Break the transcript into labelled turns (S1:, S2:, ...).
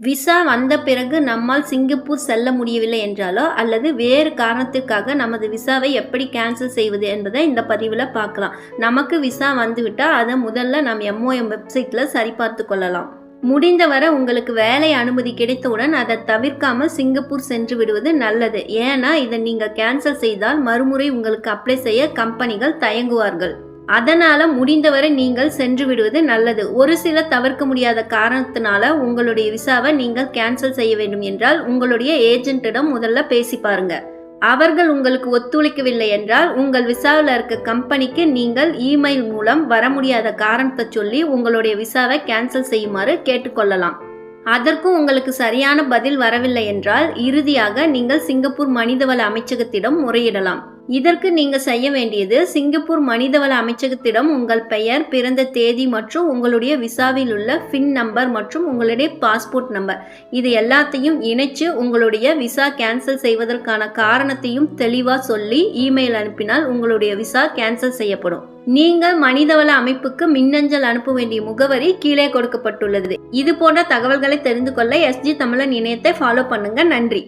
S1: Visa வந்த பிறகு நம்மால் சிங்கப்பூர் செல்ல முடியவில்லை என்றாலோ அல்லது வேறு காரணத்திற்காக நமது விசாவை எப்படி கேன்சல் செய்வது என்பதை இந்த பதிவில் பார்க்கலாம். நமக்கு விசா வந்துவிட்டால் அதை முதல்ல நம் எம்ஓஎம் வெப்சைட்டில் சரிபார்த்து கொள்ளலாம். முடிந்தவரை உங்களுக்கு வேலை அனுமதி கிடைத்தவுடன் அதை தவிர்க்காமல் சிங்கப்பூர் சென்று விடுவது நல்லது. ஏன்னா இதை நீங்கள் கேன்சல் செய்தால் மறுமுறை உங்களுக்கு அப்ளை செய்ய கம்பெனிகள் தயங்குவார்கள். அதனால முடிந்தவரை நீங்கள் சென்று விடுவது நல்லது. ஒரு சில தவிர்க்க முடியாத காரணத்தினால உங்களுடைய விசாவை நீங்கள் கேன்சல் செய்ய வேண்டும் என்றால் உங்களுடைய ஏஜென்ட்டிடம் முதல்ல பேசி பாருங்க. அவர்கள் உங்களுக்கு ஒத்துழைக்கவில்லை என்றால் உங்கள் விசாவில் இருக்க கம்பெனிக்கு நீங்கள் இமெயில் மூலம் வர முடியாத காரணத்தை சொல்லி உங்களுடைய விசாவை கேன்சல் செய்யுமாறு கேட்டுக்கொள்ளலாம். அதற்கும் உங்களுக்கு சரியான பதில் வரவில்லை என்றால் இறுதியாக நீங்கள் சிங்கப்பூர் மனிதவள அமைச்சகத்திடம் முறையிடலாம். இதற்கு நீங்கள் செய்ய வேண்டியது சிங்கப்பூர் மனிதவள அமைச்சகத்திடம் உங்கள் பெயர் பிறந்த தேதி மற்றும் உங்களுடைய விசாவில் உள்ள பின் நம்பர் மற்றும் உங்களுடைய பாஸ்போர்ட் நம்பர் இது எல்லாத்தையும் இணைச்சு உங்களுடைய விசா கேன்சல் செய்வதற்கான காரணத்தையும் தெளிவாக சொல்லி இமெயில் அனுப்பினால் உங்களுடைய விசா கேன்சல் செய்யப்படும். நீங்கள் மனிதவள அமைப்புக்கு மின்னஞ்சல் அனுப்ப வேண்டிய முகவரி கீழே கொடுக்கப்பட்டுள்ளது. இது போன்ற தகவல்களை தெரிந்து கொள்ள எஸ்ஜி தமிழன் இணையத்தை ஃபாலோ பண்ணுங்க. நன்றி.